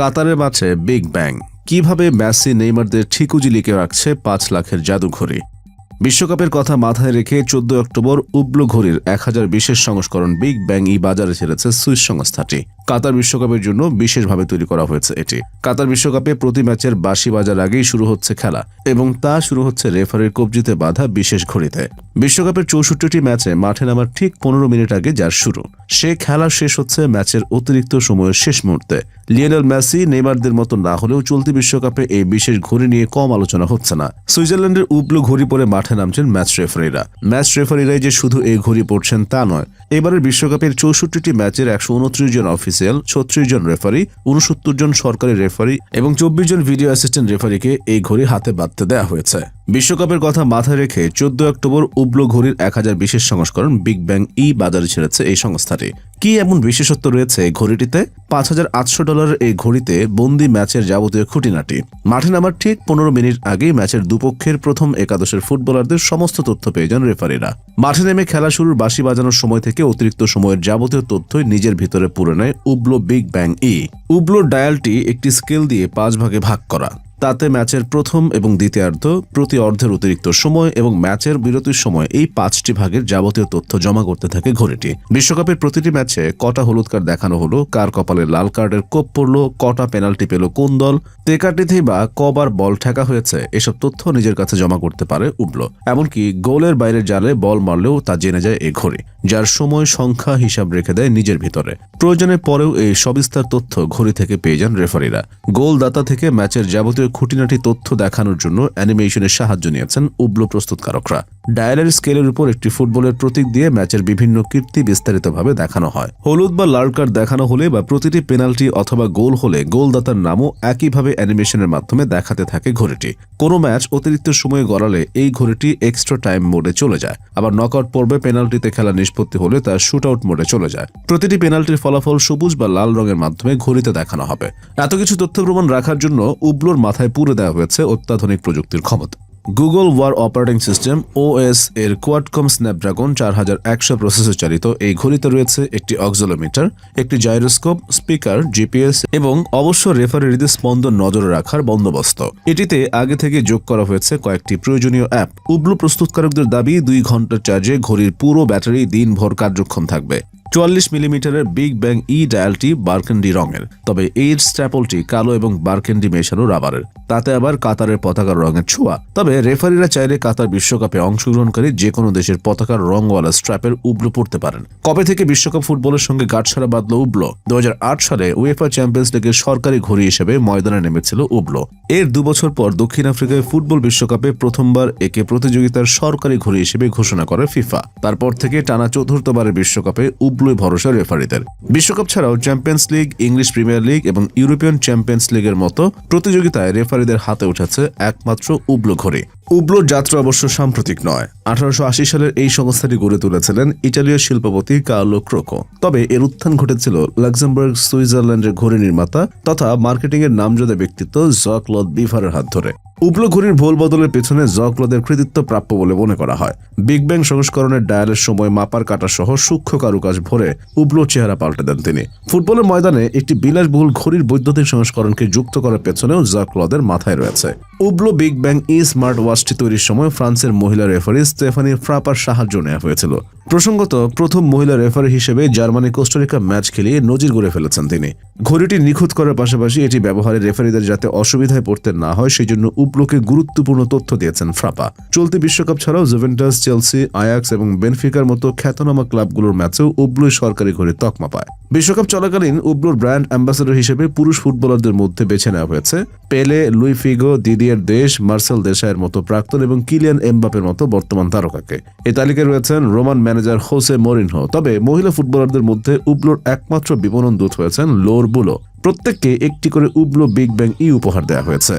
কাতারের মাঠে big bang. কীভাবে মেসি, নেইমারদের ঠিকুজি লিখে রাখছে পাঁচ লাখের জাদুঘড়ি? বিশ্বকাপের কথা মাথায় রেখে চোদ্দ অক্টোবর উবলো ঘড়ির এক হাজার বিশেষ সংস্করণ বিগ ব্যাং ই বাজারে ছেড়েছে সুইস সংস্থাটি। কাতার বিশ্বকাপের জন্য বিশেষভাবে তৈরি করা হয়েছে এটি। কাতার বিশ্বকাপে প্রতি ম্যাচের বাসি বাজার আগেই শুরু হচ্ছে খেলা, এবং তা শুরু হচ্ছে রেফারির কবজিতে বাধা বিশেষ ঘড়িতে। বিশ্বকাপের চৌষট্টিটি ম্যাচে মাঠে নামার ঠিক পনেরো মিনিট আগে যার শুরু। সে খেলা শেষ হচ্ছে ম্যাচের অতিরিক্ত সময়ের শেষ মুহূর্তে। লিওনেল মেসি নেইমারদের মতো না হলেও চলতি বিশ্বকাপে এই বিশেষ ঘড়ি নিয়ে কম আলোচনা হচ্ছে না। সুইজারল্যান্ডের উপলো ঘড়ি পরে মাঠে নামছেন ম্যাচ রেফারিরা। ম্যাচ রেফারিরাই যে শুধু এই ঘড়ি পড়ছেন তা নয় এবারের বিশ্বকাপের চৌষট্টিটি ম্যাচের একশো উনত্রিশ জন অফিসিয়াল, ছত্রিশ জন রেফারি, উনসত্তর জন সরকারি রেফারি এবং চব্বিশ জন ভিডিও অ্যাসিস্ট্যান্ট রেফারিকে এই ঘড়ি হাতে বাঁধতে দেওয়া হয়েছে। বিশ্বকাপের কথা মাথায় রেখে চোদ্দ অক্টোবর উবলো ঘড়ির এক হাজার বিশেষ সংস্করণ বিগ ব্যাং ই বাজারে ছেড়েছে এই সংস্থাটি। কি এমন বিশেষত্ব রয়েছে ঘড়িটিতে? পাঁচ হাজার আটশো ডলারের এই ঘড়িতে বন্দি ম্যাচের যাবতীয় খুঁটিনাটি। মাঠে নামার ঠিক পনেরো মিনিট আগেই ম্যাচের দুপক্ষের প্রথম একাদশের ফুটবলারদের সমস্ত তথ্য পেয়ে যান রেফারিরা। মাঠে নেমে খেলা শুরুর বাসি বাজানোর সময় থেকে অতিরিক্ত সময়ের যাবতীয় তথ্যই নিজের ভিতরে পুরে নেয় উবলো বিগ ব্যাং ই। উবলো ডায়ালটি একটি স্কেল দিয়ে পাঁচ ভাগে ভাগ করা। তাতে ম্যাচের প্রথম এবং দ্বিতীয়ার্ধ প্রতি অর্ধের অতিরিক্ত সময় এবং ম্যাচের বিরতির সময় এই পাঁচটি ভাগের যাবতীয় তথ্য জমা করতে থাকে ঘড়িটি। বিশ্বকাপের প্রতিটি ম্যাচে কটা হলুদ কার্ড দেখানো হলো, কার কপালে লাল কার্ডের কোপ পড়ল, কটা পেনাল্টি পেল কোন দল টেকাটিতেই বা কবার বল ঠেকা হয়েছে, এসব তথ্য নিজের কাছে জমা করতে পারে উবলো। এমনকি গোলের বাইরের জালে বল মারলেও তা জেনে যায় এই ঘড়ি, যার সময় সংখ্যা হিসাব রেখে দেয় নিজের ভিতরে। প্রয়োজনে পরেও এই সবিস্তার তথ্য ঘড়ি থেকে পেয়ে যান রেফারিরা। গোলদাতা থেকে ম্যাচের যাবতীয় খুঁটিনাটি তথ্য দেখানোর জন্য অ্যানিমেশনের সাহায্য নিয়েছেন উবলো প্রস্তুতকারকরা। ডায়ালের স্কেলের উপর একটি ফুটবলের প্রতীক দিয়ে ম্যাচের বিভিন্ন কীর্তি বিস্তারিতভাবে দেখানো হয়। হলুদ বা লাল কার্ড দেখানো হলে বা প্রতিটি পেনাল্টি অথবা গোল হলে গোলদাতার নামও একইভাবে অ্যানিমেশনের মাধ্যমে দেখাতে থাকে ঘড়িটি। কোনো ম্যাচ অতিরিক্ত সময়ে গড়ালে এই ঘড়িটি এক্সট্রা টাইম মোডে চলে যায়। আবার নকআউট পর্বে পেনাল্টিতে খেলা নিষ্পত্তি হলে তা শুট আউট মোডে চলে যায়। প্রতিটি পেনাল্টির ফলাফল সবুজ বা লাল রঙের মাধ্যমে ঘড়িতে দেখানো হবে। এত কিছু তথ্য প্রমাণ রাখার জন্য উবলোর মাথায় পুরে দেওয়া হয়েছে অত্যাধুনিক প্রযুক্তির ক্ষমতা Google wear operating system OS এর কোয়াডকম স্ন্যাপড্রাগন চার হাজার একশো প্রসেসর চালিত এই ঘড়িতে রয়েছে একটি অক্সোলোমিটার, একটি জাইরোস্কোপ স্পিকার জিপিএস এবং অবশ্য রেফারির স্পন্দন নজরে রাখার বন্দোবস্ত। এটিতে আগে থেকে যোগ করা হয়েছে কয়েকটি প্রয়োজনীয় অ্যাপ উবলু প্রস্তুতকারকদের দাবি, দুই ঘণ্টার চার্জে ঘড়ির পুরো ব্যাটারি দিনভর কার্যক্ষম থাকবে। চুয়াল্লিশ মিলিমিটারের বিগ ব্যাং ই ডায়ালটি বার্কেন্ডি রঙের, তবে এর স্ট্র্যাপলটি কালো এবং বার্কেন্ডি মেশানো রাবারের। তাতে আবার কাতারের পতাকার রঙের ছোঁয়া। তবে রেফারিরা চাইলে কাতার বিশ্বকাপে অংশগ্রহণকারী যে কোনো দেশের পতাকার রঙওয়ালা স্ট্র্যাপের উবলো পড়তে পারেন। কবে থেকে বিশ্বকাপ ফুটবলের সঙ্গে গাঁটছাড়া বাঁধল উবলো দু সালে উয়েফা চ্যাম্পিয়ন্স লিগের সরকারি ঘড়ি হিসেবে ময়দানে নেমেছিল উবলো এর দুবছর পর দক্ষিণ আফ্রিকায় ফুটবল বিশ্বকাপে প্রথমবার একে প্রতিযোগিতার সরকারি ঘড়ি হিসেবে ঘোষণা করে ফিফা। তারপর থেকে টানা চতুর্থবারের বিশ্বকাপে উবলই ভরসা রেফারিদের। বিশ্বকাপ ছাড়াও champions league, English premier league এবং ইউরোপিয়ান চ্যাম্পিয়ন্স লিগের মতো প্রতিযোগিতায় রেফারিদের হাতে উঠেছে একমাত্র উবলো ঘড়ি। উবলোর যাত্রা অবশ্য সাম্প্রতিক নয়। আঠারোশো সালের এই সংস্থাটি গড়ে তুলেছিলেন ইটালীয় শিল্পপতি কার্লো ক্রোকো। তবে এর উত্থান ঘটেছিল লাক্সেমবার্গ, সুইজারল্যান্ডের ঘড়ি নির্মাতা তথা মার্কেটিং এর নামজাদা ব্যক্তিত্ব জক লদ বিভারের হাত ধরে। উবলো ঘড়ির ভোল বদলের পেছনে জকলদের কৃতিত্ব প্রাপ্য বলে মনে করা হয়। বিগ ব্যাং সংস্করণের ডায়ালের সময় মাপার কাটা সহ সূক্ষ্ম কারুকাজ ভরে উবলো চেহারা পাল্টে দেন তিনি। ফুটবলের ময়দানে একটি বিলাসবহুল ঘড়ির বৈদ্যুতিক সংস্করণকে যুক্ত করার পেছনেও জকলদের মাথায় রয়েছে। উবলো বিগ ব্যাং ই স্মার্ট ওয়াচটি তৈরির সময় ফ্রান্সের মহিলা রেফারি স্টেফানি ফ্রাপার সাহায্য নেওয়া হয়েছিল। প্রসঙ্গত, প্রথম মহিলা রেফারি হিসেবে জার্মানি কোস্টারিকা ম্যাচ খেলিয়ে নজির গড়ে ফেলেছেন তিনি। ঘড়িটি নিখুঁত করার পাশাপাশি এটি ব্যবহারে রেফারিদের যাতে অসুবিধায় পড়তে না হয় সেই জন্য উবলোকে গুরুত্বপূর্ণ তথ্য দিয়েছেন ফ্রাপা। চলতি বিশ্বকাপ ছাড়াও জুভেন্টাস, চেলসি, আয়াক্স এবং বেনফিকার মতো খ্যাতনামা ক্লাবগুলোর ম্যাচেও উবলোই সরকারি ঘড়ি তকমা পায়। বিশ্বকাপ চলাকালীন উবলোর ব্র্যান্ড অ্যাম্বাসেডর হিসেবে পুরুষ ফুটবলারদের মধ্যে বেছে নেওয়া হয়েছে। পেলে, লুই ফিগো, দিদিয়ার দেশ, মার্সেল দেশায়ের মতো প্রাক্তন এবং কিলিয়ান এমবাপের মতো বর্তমান তারকাকে। এই তালিকায় রয়েছেন রোমান ম্যানেজার হোসে মরিনহো। তবে মহিলা ফুটবলারদের মধ্যে উবলোর একমাত্র বিপণন দূত হয়েছেন লোর বুলো। প্রত্যেককে একটি করে উবলো বিগ ব্যাং ই উপহার দেওয়া হয়েছে।